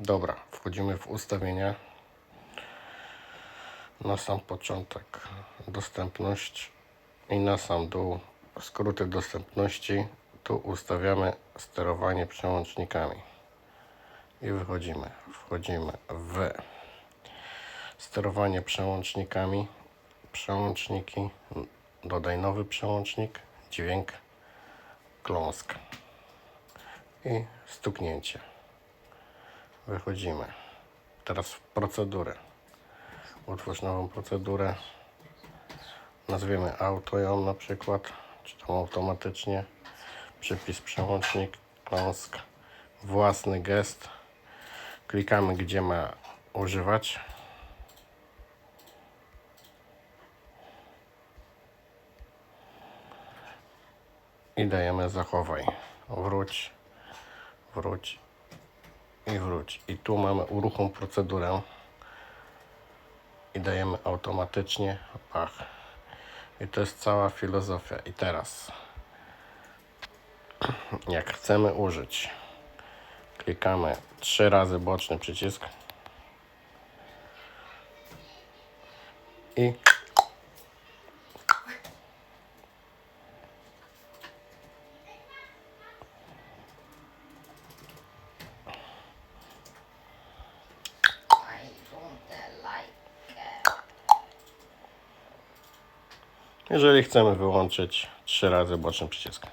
Dobra, wchodzimy w ustawienia. Na sam początek dostępność i na sam dół skróty dostępności. Tu ustawiamy sterowanie przełącznikami i wychodzimy. Wchodzimy w sterowanie przełącznikami, przełączniki, dodaj nowy przełącznik, dźwięk, kląsk i stuknięcie. Wychodzimy. Teraz w procedurę. Utwórz nową procedurę. Nazwiemy auto ją na przykład, czy tam automatycznie. Przypis przełącznik, kląsk, własny gest. Klikamy gdzie ma używać. I dajemy zachowaj. Wróć, wróć i wróć. I tu mamy uruchom procedurę i dajemy automatycznie pach. I to jest cała filozofia. I teraz, jak chcemy użyć, klikamy trzy razy boczny przycisk i jeżeli chcemy wyłączyć trzy razy boczny przycisk.